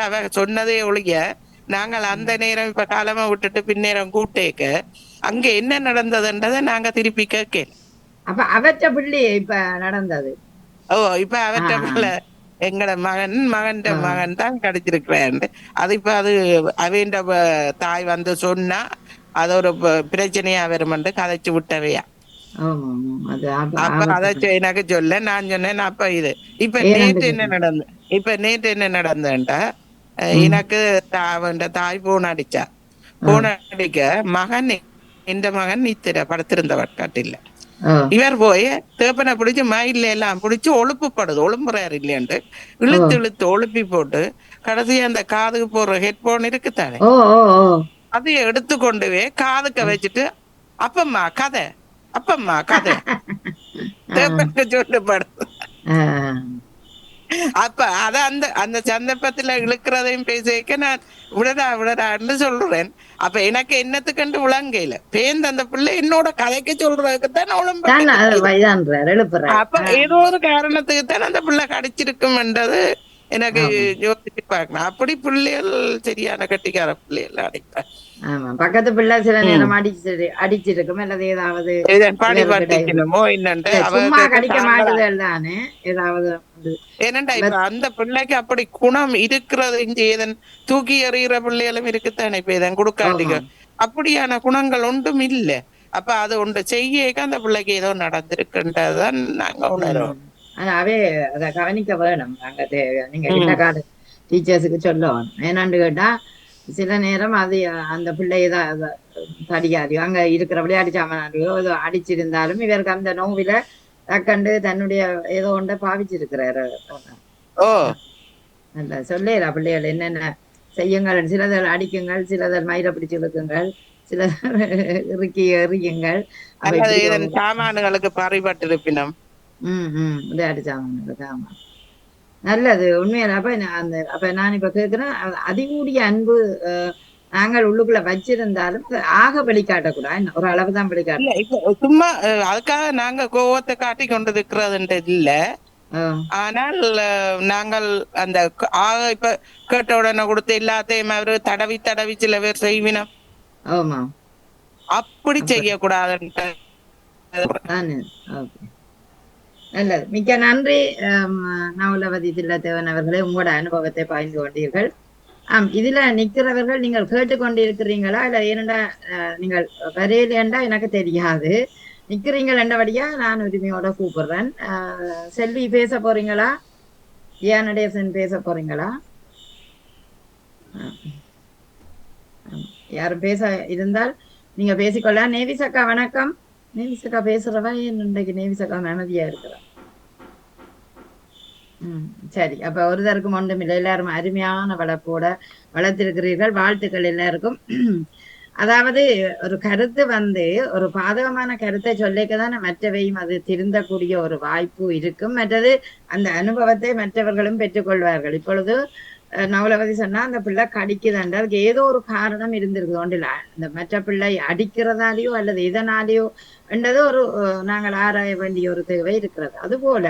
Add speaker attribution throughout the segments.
Speaker 1: அவ சொன்னதே ஒழிய நாங்கள் அந்த நேரம் இப்ப காலமா விட்டுட்டு பின்னேரம் கூட்டேக்க அங்க என்ன நடந்ததுன்றதை நாங்க திருப்பி கேட்கல
Speaker 2: அப்ப அவற்ற பிள்ளை இப்ப நடந்தது
Speaker 1: ஓ இப்ப அவற்ற. பிள்ளை எங்கட மகன் மகன். மகன் தான் கிடைச்சிருக்கிறான் அது இப்ப அது அவேண்ட தாய் வந்து சொன்னா அது ஒரு பிரச்சனையா வருமென்று கதைச்சு விட்டவையா
Speaker 2: அப்ப-.
Speaker 1: அதை எனக்கு சொல்ல நான் சொன்னேன் அப்ப இது இப்ப நேற்று என்ன நடந்து இப்ப நேற்று என்ன நடந்தேன்டா. எனக்கு தாய் போன் அடிச்சா. போன் அடிக்க மகன் இந்த மகன் நித்திர படுத்திருந்தவர் காட்டில்ல.
Speaker 2: ஓ,
Speaker 1: இவர் போய் தேப்பனை பிடிச்சு மயில எல்லாம் பிடிச்சு ஒழுப்புப்படுது. ஒழும்புறாரு இல்லையாண்டு. இழுத்து இழுத்து ஒழுப்பி போட்டு கடைசி அந்த காதுக்கு போடுற ஹெட்போன் இருக்குத்தானே அதை எடுத்து கொண்டு போய் காதுக்க வச்சுட்டு அப்பம்மா கதை. அப்பம்மா கதை. தேப்பனுக்கு சொல்லு படுது அப்ப அத அந்த அந்த சந்தர்ப்பத்துல இழுக்கிறதையும் பேசிக்க நான் விடடா விடடான்னு சொல்றேன். அப்ப எனக்கு என்னத்துக்கண்டு விளங்கையில? பேந்து அந்த பிள்ளை என்னோட கதைக்கு சொல்றதுக்கு தான்
Speaker 2: தான்
Speaker 1: உடம்பு
Speaker 2: அது வயதான்றார் எழுப்புறார்
Speaker 1: அப்ப ஏதோ ஒரு காரணத்துக்கு தான் அந்த பிள்ளை கடிச்சிருக்கும்ன்றது எனக்கு யோசிச்சு பார்க்கணும் அப்படி பிள்ளைகள் சரியான கட்டிக்கார பிள்ளைகள் அடிப்பேன்
Speaker 2: ஆமா. பக்கத்து பிள்ளை சில நேரம் அடிச்சு அடிச்சிருக்கும். அல்லது ஏதாவது
Speaker 1: படி பட்டிக்கணுமோ
Speaker 2: சும்மா
Speaker 1: அவருக்கு
Speaker 2: கடிக்க மாட்டுதல் தானே. ஏதாவது
Speaker 1: ஏனண்டா இப்ப அந்த பிள்ளைக்கு அப்படி குணம் இருக்கிறது இங்க ஏதன் தூக்கி எறிகிற பிள்ளைகளும் இருக்குத்தானே இப்ப இதன் கொடுக்காட்டிங்க அப்படியான குணங்கள் ஒன்றும் இல்ல. அப்ப அது ஒன்று செய்ய அந்த பிள்ளைக்கு ஏதோ நடந்திருக்குன்றதுதான் நாங்க உணர்றோம்.
Speaker 2: ஆனா அவே அத கவனிக்க வேணும் நாங்க தே- நீங்க கால டீச்சர்ஸுக்கு சொல்லணும் ஏன்னாண்டு கேட்டா சில நேரம் அது அந்த பிள்ளை தான் தடிக்காது அங்க இருக்கிற விளையாடி சாமானாலையோ ஏதோ அடிச்சிருந்தாலும் இவருக்கு அந்த நோவில தக்கண்டு தன்னுடைய ஏதோ ஒன்றை பாவிச்சிருக்கிறாரு
Speaker 1: ஓ
Speaker 2: நல்ல சொல்லேரா பிள்ளைகள் என்னென்ன செய்யுங்கள் சிலதர் அடிக்குங்கள் சிலதர் மயிரை பிடிச்சு இழுக்குங்கள் சிலதர் இறுக்கி எறியுங்கள்
Speaker 1: சாமான்களுக்கு பறிபட்டிருப்பினம்
Speaker 2: ம் ம். விளையாட்டு சாமான்களுக்கு ஆமா நல்லது. உண்மையில அப்ப நான் அந்த அப்ப நான் இப்ப கேக்குறேன் அதிகூடிய அன்பு நாங்கள் உள்ளுக்குள்ள வச்சிருந்தாலும் ஆக வெளிக்காட்டக்கூடாது ஒரு அளவு தான்
Speaker 1: இப்ப சும்மா அதுக்காக நாங்க கோவத்தை காட்டி கொண்டு இருக்கிறதுன்றது இல்ல. ஆனால் நாங்கள் அந்த ஆக இப்ப கேட்ட உடனே கொடுத்து எல்லாத்தையும் அவரு தடவி தடவி சில பேர் செய்வினம்
Speaker 2: ஆமா.
Speaker 1: அப்படி செய்யக்கூடாதுன்ட்டு.
Speaker 2: நல்லது. மிக்க நன்றி. நவலவதி தில்லத்தேவன் அவர்களே உங்களோட அனுபவத்தை பகிர்ந்து கொண்டீர்கள். ஆம் இதுல நிக்கிறவர்கள் நீங்கள் கேட்டுக்கொண்டிருக்கிறீங்களா இல்ல ஏனெண்டா நீங்கள் வரையிலேண்டா எனக்கு தெரியாது. நிக்கிறீங்கள் என்றபடியா நான் உரிமையோட கூப்பிடுறேன். செல்வி பேச போறீங்களா? ஏன் நடேசன் பேச போறீங்களா? யாரும் பேச இருந்தால் நீங்க பேசிக்கொள்ள நேவிசக்கா வணக்கம். நேவிசக்கா பேசுறவன் இன்னைக்கு இன்றைக்கு நேவிசக்கா அமைதியா இருக்கிறா ம் சரி. அப்ப ஒருதருக்கும் ஒன்றும் இல்லை. எல்லாரும் அருமையான வளர்ப்போட வளர்த்திருக்கிறீர்கள். வாழ்த்துக்கள் எல்லாருக்கும். அதாவது ஒரு கருத்து வந்து ஒரு பாதகமான கருத்தை சொல்லிக்க தானே மற்றவையும் அது திருந்தக்கூடிய ஒரு வாய்ப்பு இருக்கும். மற்றது அந்த அனுபவத்தை மற்றவர்களும் பெற்றுக்கொள்வார்கள். இப்பொழுது நவலவதி சொன்னா அந்த பிள்ளை கடிக்குதுன்ற அதுக்கு ஏதோ ஒரு காரணம் இருந்திருக்குது இந்த மற்ற பிள்ளை அடிக்கிறதாலேயோ அல்லது இதனாலேயோ என்றது ஒரு அஹ், நாங்கள் ஆராய வேண்டிய ஒரு தேவை இருக்கிறது. அதுபோல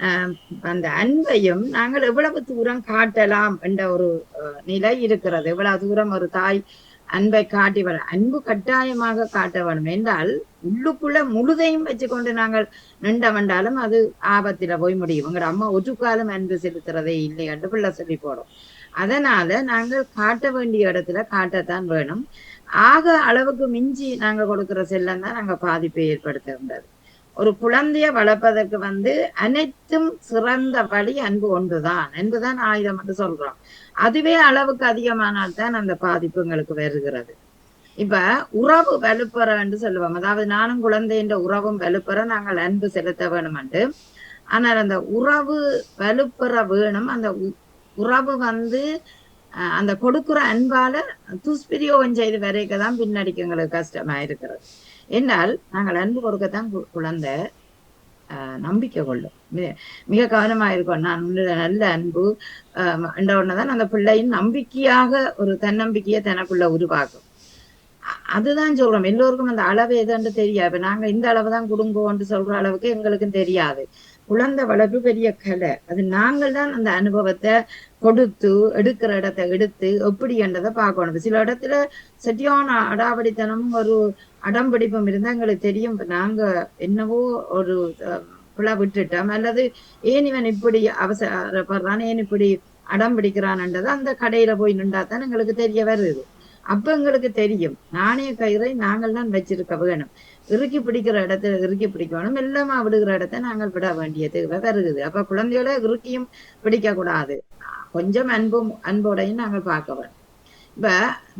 Speaker 2: ஆஹ் அந்த அன்பையும் நாங்கள் எவ்வளவு தூரம் காட்டலாம் என்ற ஒரு அஹ், நிலை இருக்கிறது. எவ்வளவு தூரம் ஒரு தாய் அன்பை காட்டி வர அன்பு கட்டாயமாக காட்ட வேண்டும். என்றால் உள்ளுக்குள்ள முழுதையும் வச்சுக்கொண்டு நாங்கள் நின்றவண்டாலும் அது ஆபத்தில போய் முடியும். உங்களோட அம்மா ஒரு காலம் அன்பு செலுத்துறதே இல்லை என்று பிள்ளை சொல்லி போடும். அதனால நாங்கள் காட்ட வேண்டிய இடத்துல காட்டத்தான் வேணும். ஆக அளவுக்கு மிஞ்சி நாங்க கொடுக்கிற செல்லம் தான் நாங்க பாதிப்பை ஏற்படுத்த ஏற்படுத்துகின்றது ஒரு குழந்தைய வளர்ப்பதற்கு வந்து அனைத்தும் சிறந்த வழி அன்பு ஒன்றுதான். அன்புதான் ஆயுதம் என்று சொல்றோம். அதுவே அளவுக்கு அதிகமானால் தான் அந்த பாதிப்பு எங்களுக்கு வருகிறது. இப்ப உறவு வலுப்பெற என்று சொல்லுவோம். அதாவது நானும் குழந்தைன்ற உறவும் வலுப்பெற நாங்கள் அன்பு செலுத்த வேணும் என்று. ஆனால் அந்த உறவு வலுப்பெற வேணும். அந்த உ- உறவு வந்து அஹ், அந்த கொடுக்கிற அன்பால துஷ்பிரியோகம் செய்து வரைக்க தான் பின்னடிக்கு எங்களுக்கு கஷ்டமா இருக்கிறது என்னால் நாங்கள் அன்பு கொடுக்கத்தான் கு- குழந்தை ஆஹ், நம்பிக்கை கொள்ளும். மிக- மிக கவனமா இருக்கும். நான் நல்ல அன்பு. ஆஹ், என்ற ஒண்ணுதான் அந்த பிள்ளையின் நம்பிக்கையாக ஒரு தன்னம்பிக்கையை தனக்குள்ள உருவாக்கும். அதுதான் சொல்றோம். எல்லோருக்கும் அந்த அளவு எதுன்னு தெரியாது. நாங்க இந்த அளவு தான் கொடுங்கோன்னு சொல்ற அளவுக்கு எங்களுக்கும் தெரியாது. குழந்தை வளர்ப்பு பெரிய கலை. அது நாங்கள் தான் அந்த அனுபவத்தை கொடுத்து எடுக்கிற இடத்தை எடுத்து எப்படி என்றதை பார்க்கணும். சில இடத்துல சரியான அடாவடித்தனமும் ஒரு அடம்பிடிப்பும் இருந்தா எங்களுக்கு தெரியும். நாங்க என்னவோ ஒரு அஹ், பிழை விட்டுட்டோம். அல்லது ஏன் இவன் இப்படி அவசரப்படுறான்? ஏன் இப்படி அடம் பிடிக்கிறான்ன்றது அந்த கடையில போய் நின்றா தான் எங்களுக்கு தெரிய வருது. அப்ப எங்களுக்கு தெரியும். நாணய கயிறை நாங்கள் தான் வச்சிருக்க வேணும். இறுக்கி பிடிக்கிற இடத்துல இறுக்கி பிடிக்கணும். மெல்லமா விடுகிற இடத்த நாங்கள் விட வேண்டியது வருகுது. அப்ப குழந்தையோட இறுக்கியும் பிடிக்க கூடாது. கொஞ்சம் அன்பும் அன்போடையும் நாங்கள் பார்க்க வேணும் இப்ப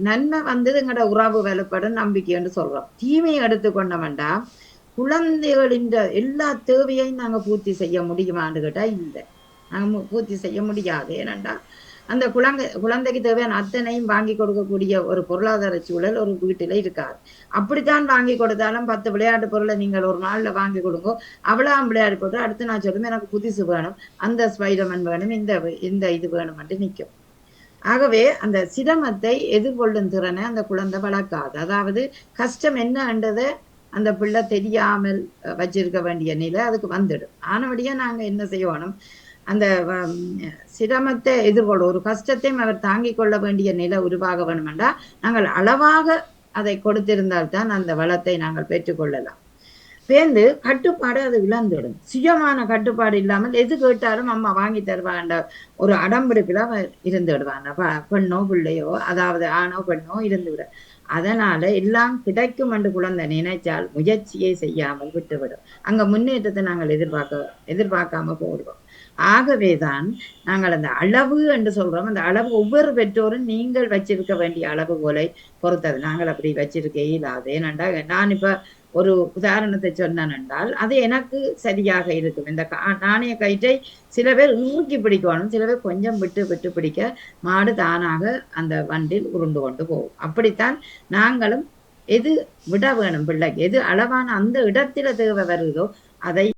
Speaker 2: நன்மை வந்து எங்களோட உறவு வலுப்படும் நம்பிக்கைன்னு சொல்றோம். தீமையை எடுத்துக்கொண்ட வேண்டாம் குழந்தைகளின் எல்லா தேவையையும் நாங்க பூர்த்தி செய்ய முடியுமான்னு கேட்டா இல்லை. நாங்க பூர்த்தி செய்ய முடியாது. ஏனென்றா அந்த குழந்தை குழந்தைக்கு தேவையான அத்தனையும் வாங்கி கொடுக்கக்கூடிய ஒரு பொருளாதார சூழல் ஒரு வீட்டில் இருக்காது. அப்படித்தான் வாங்கி கொடுத்தாலும் பத்து விளையாட்டு பொருளை நீங்கள் ஒரு நாள்ல வாங்கி கொடுங்க. அவ்வளவு விளையாட்டு போட்டு அடுத்து நான் சொல்லும் எனக்கு புதுசு வேணும் அந்த ஸ்பைடர்மேன் வேணும் இந்த இந்த இது வேணும் நிற்கும். ஆகவே அந்த சிரமத்தை எதிர்கொள்ளும் திறனை அந்த குழந்தை வளர்க்காது. அதாவது கஷ்டம் என்னன்றதை அந்த பிள்ளை தெரியாமல் வச்சிருக்க வேண்டிய நிலை அதுக்கு வந்துடும். ஆனபடியே நாங்க என்ன செய்யணும்? அந்த சிரமத்தை எதிர்கொள்ள ஒரு கஷ்டத்தையும் அவர் தாங்கிக் கொள்ள வேண்டிய நிலை உருவாக வேணுமென்றா நாங்கள் அளவாக அதை கொடுத்திருந்தால்தான் அந்த வளத்தை நாங்கள் பெற்றுக்கொள்ளலாம் பேர்ந்து கட்டுப்பாடு அது விளந்துடும் சுயமான கட்டுப்பாடு இல்லாமல் எது கேட்டாலும் அம்மா வாங்கி தருவாங்க. ஒரு அடம்பிடிப்புல அவன் இருந்து விடுவாங்க. பெண்ணோ பிள்ளையோ அதாவது ஆணோ பெண்ணோ இருந்து விட. அதனால எல்லாம் கிடைக்கும் என்று குழந்தை நினைச்சால் முயற்சியை செய்யாமல் விட்டுவிடும். அங்க முன்னேற்றத்தை நாங்கள் எதிர்பார்க்க எதிர்பார்க்காம போடுவோம். ஆகவேதான் நாங்கள் அந்த அளவு என்று சொல்றோம். அந்த அளவு ஒவ்வொரு பெற்றோரும் நீங்கள் வச்சிருக்க வேண்டிய அளவு போலை பொறுத்தது. நாங்கள் அப்படி வச்சிருக்க இயலாது ஏனென்றா நான் இப்ப ஒரு உதாரணத்தை சொன்னேன் என்றால் அது எனக்கு சரியாக இருக்கும். இந்த கா- நாணய கயிற்றை சில பேர் உருக்கி பிடிக்கணும். சில பேர் கொஞ்சம் விட்டு விட்டு பிடிக்க மாடு தானாக அந்த வண்டில் உருண்டு கொண்டு போகும். அப்படித்தான் நாங்களும் எது விட வேணும் பிள்ளைக்கு? எது அளவான அந்த இடத்துல தேவை வருதோ அதை